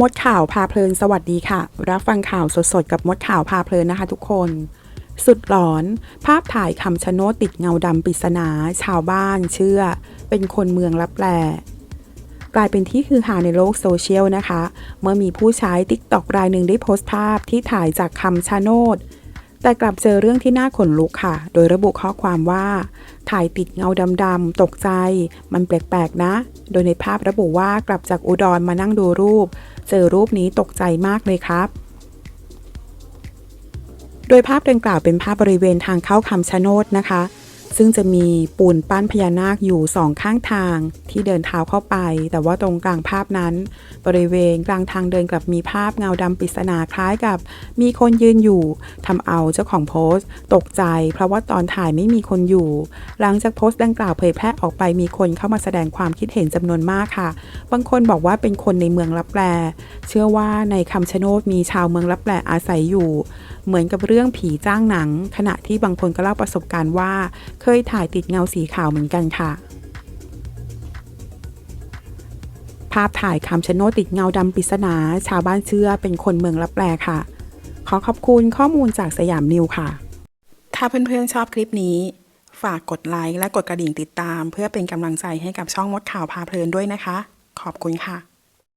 มดข่าวพาเพลินสวัสดีค่ะ รับฟังข่าวสดๆ กับมดข่าวพาเพลินนะคะทุกคน สุดหลอน ภาพถ่ายคำชะโนดติดเงาดำปริศนา ชาวบ้านเชื่อ เป็นคนเมืองลับแลกลายเป็นที่ฮือฮาในโลกโซเชียลนะคะ เมื่อมีผู้ใช้ติ๊กตอกรายหนึ่งได้โพสต์ภาพที่ถ่ายจากคำชะโนด แต่กลับเจอเรื่องที่น่าขนลุกค่ะ โดยระบุข้อความว่า ถ่ายติดเงาดำๆตกใจ มันแปลกๆนะ โดยในภาพระบุว่ากลับจากอุดรมานั่งดูรูป เจอรูปนี้ตกใจมากเลยครับ โดยภาพดังกล่าวเป็นภาพบริเวณทางเข้าคำชะโนดนะคะ ซึ่งจะมีปูนปั้นพญานาคอยู่สองข้างทางที่เดินเท้าเข้าไป แต่ว่าตรงกลางภาพนั้น บริเวณกลางทางเดินกลับมีภาพเงาดำปริศนาคล้ายกับ มีคนยืนอยู่ทำเอาเจ้าของโพสต์ ตกใจ เพราะว่าตอนถ่ายไม่มีคนอยู่ หลังจากโพสต์ดังกล่าวเผยแพร่ออกไปมีคนเข้ามาแสดงความคิดเห็นจำนวนมากค่ะ บางคนบอกว่าเป็นคนในเมืองลับแลเชื่อว่าในคำชะโนดมีชาวเมืองลับแลอาศัยอยู่ เหมือนกับเรื่องผีจ้างหนัง ขณะที่บางคนก็เล่าประสบการณ์ว่าเคยถ่ายติดเงาสีขาวเหมือนกันค่ะ ภาพถ่ายคำชะโนดติดเงาดำปริศนา ชาวบ้านเชื่อเป็นคนเมืองลับแลค่ะ ขอขอบคุณข้อมูลจากสยามนิวค่ะ ถ้าเพื่อนๆชอบคลิปนี้ ฝากกดไลค์และกดกระดิ่งติดตาม เพื่อเป็นกำลังใจให้กับช่องมดข่าวพาเพลินด้วยนะคะ ขอบคุณค่ะ